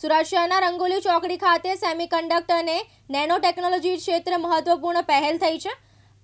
સુરત શહેરના રંગોલી ચોકડી ખાતે સેમિકન્ડક્ટર અને નેનો ટેકનોલોજી ક્ષેત્રે મહત્વપૂર્ણ પહેલ થઈ છે.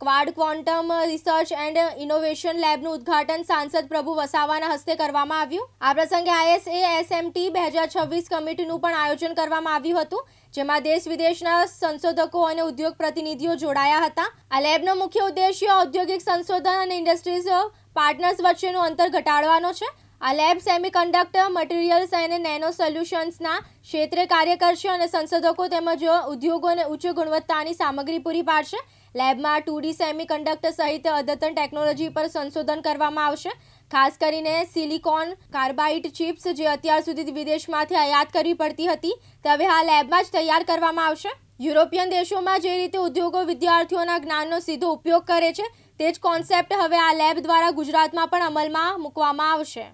Quad quantum research and innovation લેબનું ઉદ્ઘાટન સાંસદ પ્રભુ વસાવાના હસ્તે કરવામાં આવ્યું. આ પ્રસંગે આઈએસએ, એસએમટી બે હજાર છવ્વીસ કમિટીનું પણ આયોજન કરવામાં આવ્યું હતું, જેમાં દેશ વિદેશના સંશોધકો અને ઉદ્યોગ પ્રતિનિધિઓ જોડાયા હતા. આ લેબનો મુખ્ય ઉદ્દેશ્ય ઔદ્યોગિક સંશોધન અને ઇન્ડસ્ટ્રીઝ પાર્ટનર્સ વચ્ચેનું અંતર ઘટાડવાનો છે. આ લેબ સેમિકન્ડક્ટર, મટીરિયલ્સ અને નેનો સોલ્યુશન્સના ક્ષેત્રે કાર્ય કરશે અને સંશોધકો તેમજ ઉદ્યોગોને ઉચ્ચ ગુણવત્તાની સામગ્રી પૂરી પાડશે. લેબમાં ટુ ડી સેમિકન્ડક્ટર સહિત અદ્યતન ટેકનોલોજી પર સંશોધન કરવામાં આવશે. ખાસ કરીને સિલિકોન કાર્બાઇડ ચિપ્સ જે અત્યાર સુધી વિદેશમાંથી આયાત કરવી પડતી હતી, તે હવે આ લેબમાં જ તૈયાર કરવામાં આવશે. યુરોપિયન દેશોમાં જે રીતે ઉદ્યોગો વિદ્યાર્થીઓના જ્ઞાનનો સીધો ઉપયોગ કરે છે, તે જ કોન્સેપ્ટ હવે આ લેબ દ્વારા ગુજરાતમાં પણ અમલમાં મૂકવામાં આવશે.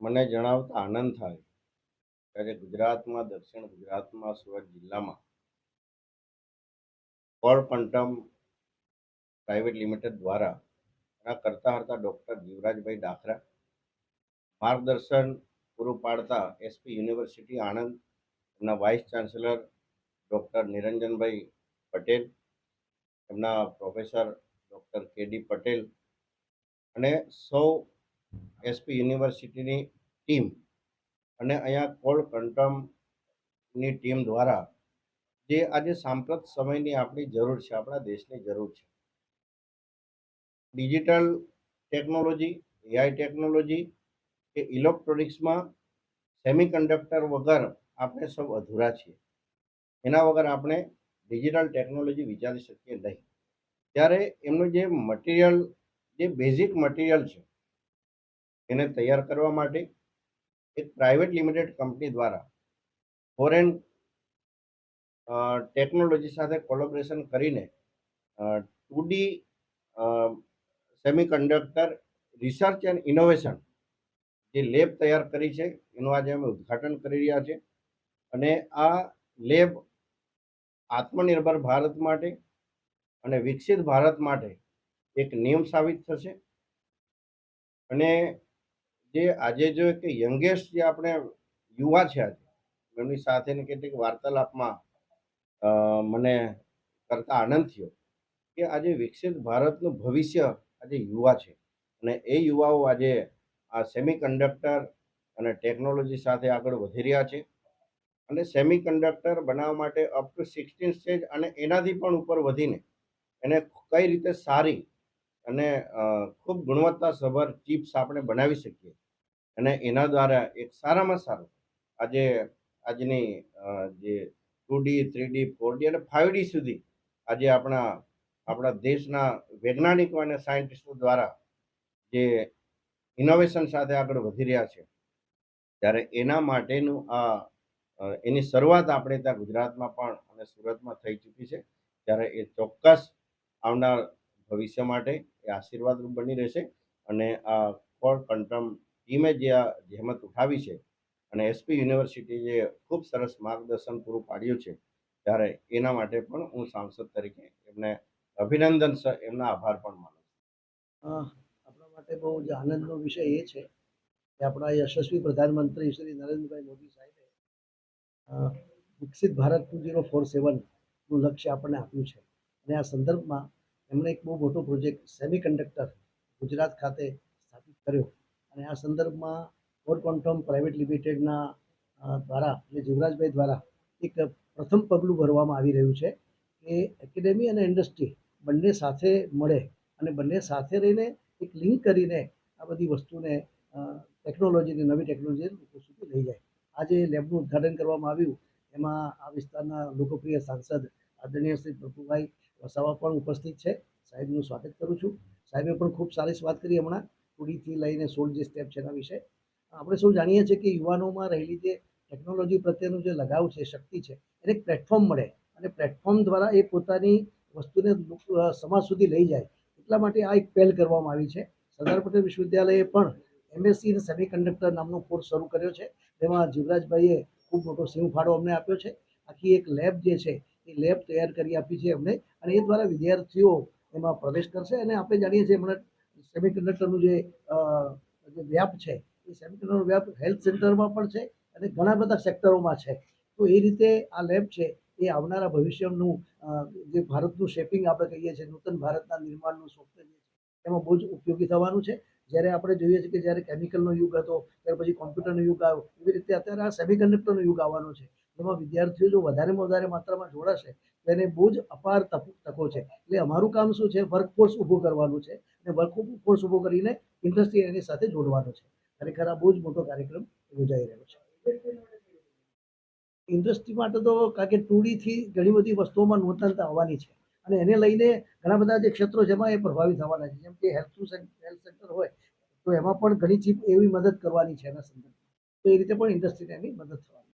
મને જણાવતા આનંદ થાય ત્યારે ગુજરાતમાં, દક્ષિણ ગુજરાતમાં, સુરત જિલ્લામાં ક્વોન્ટમ પ્રાઇવેટ લિમિટેડ દ્વારા એના કરતા હતા ડૉક્ટર જીવરાજભાઈ ડાખરા, માર્ગદર્શન પૂરું પાડતા એસપી યુનિવર્સિટી આણંદ, એમના vice chancellor doctor Niranjanbhai Patel, એમના professor doctor K D Patel અને સૌ એસપી યુનિવર્સિટીની ટીમ અને અહીંયા કોલ કન્ટ્રમની ટીમ દ્વારા જે આજે સાંપ્રત સમયની આપણી જરૂર છે, આપણા દેશની જરૂર છે. ડિજિટલ ટેકનોલોજી, એઆઈ ટેકનોલોજી કે ઇલેક્ટ્રોનિક્સમાં સેમિકન્ડક્ટર વગર આપણે સૌ અધૂરા છીએ. એના વગર આપણે ડિજિટલ ટેકનોલોજી વિચારી શકીએ નહીં. ત્યારે એમનું જે મટીરિયલ, જે બેઝિક મટીરિયલ છે એને તૈયાર કરવા માટે એક પ્રાઇવેટ લિમિટેડ કંપની દ્વારા ફોરેન ટેકનોલોજી સાથે કોલોબરેશન કરીને two D semiconductor research and innovation જે લેબ તૈયાર કરી છે, એનું આજે અમે ઉદ્ઘાટન કરી રહ્યા છે. અને આ લેબ આત્મનિર્ભર ભારત માટે અને વિકસિત ભારત માટે એક નિયમ સાબિત થશે. અને જે આજે જો કે યંગેસ્ટ જે આપણે યુવા છે આજે, એમની સાથેની કેટલીક વાર્તાલાપમાં મને કરતા આનંદ થયો કે આજે વિકસિત ભારતનું ભવિષ્ય આજે યુવા છે. અને એ યુવાઓ આજે આ સેમિકન્ડક્ટર અને ટેકનોલોજી સાથે આગળ વધી રહ્યા છે. અને સેમિકન્ડક્ટર બનાવવા માટે અપ ટુ સિક્સટીન સ્ટેજ અને એનાથી પણ ઉપર વધીને, એને કઈ રીતે સારી અને ખૂબ ગુણવત્તાસભર ચિપ્સ આપણે બનાવી શકીએ. અને એના દ્વારા એક સારામાં સારું આજે, આજની જે two D, three D, four D અને ફાઇવ ડી સુધી આજે આપણા આપણા દેશના વૈજ્ઞાનિકો અને સાયન્ટિસ્ટો દ્વારા જે ઇનોવેશન સાથે આગળ વધી રહ્યા છે, ત્યારે એના માટેનું આ એની શરૂઆત આપણે ત્યાં ગુજરાતમાં પણ અને સુરતમાં થઈ ચૂકી છે, ત્યારે એ ચોક્કસ આવનાર ભવિષ્ય માટે એ આશીર્વાદરૂપ બની રહેશે અને આ કોર કંટ્રમ ટીમે જે આ જહેમત ઉઠાવી છે અને એસપી યુનિવર્સિટી જે ખૂબ સરસ માર્ગદર્શન પૂરું પાડ્યું છે, ત્યારે એના માટે પણ હું સાંસદ તરીકે એમને અભિનંદન એમના આભાર પણ માનું છું. આપણા માટે બહુ જ આનંદનો વિષય એ છે કે આપણા યશસ્વી પ્રધાનમંત્રી શ્રી નરેન્દ્રભાઈ મોદી સાહેબે વિકસિત ભારત ટુ ઝીરો ફોર સેવનનું લક્ષ્ય આપણને આપ્યું છે. અને આ સંદર્ભમાં એમણે એક બહુ મોટો પ્રોજેક્ટ સેમી કન્ડક્ટર ગુજરાત ખાતે સ્થાપિત કર્યો. અને આ સંદર્ભમાં ફોર ક્વોન્ટમ પ્રાઇવેટ લિમિટેડના દ્વારા એટલે જીવરાજભાઈ દ્વારા એક પ્રથમ પગલું ભરવામાં આવી રહ્યું છે કે એકેડેમી અને ઇન્ડસ્ટ્રી બંને સાથે મળે અને બંને સાથે રહીને એક લિંક કરીને આ બધી વસ્તુને ટેકનોલોજીને નવી ટેકનોલોજી લોકો સુધી લઈ જાય. આજે લેબનું ઉદ્ઘાટન કરવામાં આવ્યું. એમાં આ વિસ્તારના લોકપ્રિય સાંસદ આદરણીય શ્રી પ્રભુભાઈ વસાવા પણ ઉપસ્થિત છે. સાહેબનું સ્વાગત કરું છું. સાહેબે પણ ખૂબ સારી વાત કરી હમણાં કુડીથી લઈને સોળ જે સ્ટેપ છે એના વિશે. આપણે સૌ જાણીએ છીએ કે યુવાનોમાં રહેલી જે ટેકનોલોજી પ્રત્યેનું જે લગાવ છે, શક્તિ છે, એને એક પ્લેટફોર્મ મળે અને પ્લેટફોર્મ દ્વારા એ પોતાની વસ્તુને સમાજ સુધી લઈ જાય. એટલા માટે આ એક પહેલ કરવામાં આવી છે. સરદાર પટેલ વિશ્વવિદ્યાલયે પણ એમએસસી ઇન સેમિકન્ડક્ટર નામનો કોર્સ શરૂ કર્યો છે. તેમાં જીવરાજભાઈએ ખૂબ મોટો સિંહ ફાળો અમને આપ્યો છે. આખી એક લેબ જે છે એ લેબ તૈયાર કરી આપી છે અમને. અને એ દ્વારા વિદ્યાર્થીઓ એમાં પ્રવેશ કરશે. અને આપણે જાણીએ છીએ હમણાં સેમિકન્ડક્ટરનું જે વ્યાપ છે, એ સેમિકન્ડક્ટર વ્યાપ હેલ્થ સેન્ટરમાં પણ છે અને ઘણા બધા સેક્ટરોમાં છે. તો એ રીતે આ લેબ છે, એ આવનારા ભવિષ્યનું જે ભારતનું શેપિંગ આપણે કહીએ છીએ, નૂતન ભારતના નિર્માણનું સોફ્ટવેર એમાં બહુ જ ઉપયોગી થવાનું છે. જ્યારે આપણે જોઈએ છીએ કે જ્યારે કેમિકલનો યુગ હતો, ત્યાર પછી કોમ્પ્યુટરનો યુગ આવ્યો, એવી રીતે અત્યારે આ સેમિકન્ડક્ટરનો યુગ આવવાનો છે. એમાં વિદ્યાર્થીઓ જો વધારેમાં વધારે માત્રામાં જોડાશે, તો એને બહુ જ અપાર તક- છે. એટલે અમારું કામ શું છે? વર્કફોર્સ ઊભું કરવાનું છે અને વર્કફોર્સ ઊભો કરીને ઇન્ડસ્ટ્રી એની સાથે જોડવાનો છે. ખરેખર આ બહુ જ મોટો કાર્યક્રમ યોજાઈ રહ્યો છે. ઇન્ડસ્ટ્રી માટે તો કારણ કે ટુડીથી ઘણી બધી વસ્તુઓમાં નૂતનતા આવવાની છે. અને એને લઈને ઘણા બધા જે ક્ષેત્રો એમાં એ પ્રભાવિત થવાના છે. જેમ કે હેલ્થ હેલ્થ સેન્ટર હોય, તો એમાં પણ ઘણી ચીપ એવી મદદ કરવાની છે એના સંદર્ભમાં. તો એ રીતે પણ ઇન્ડસ્ટ્રીને એની મદદ થવાની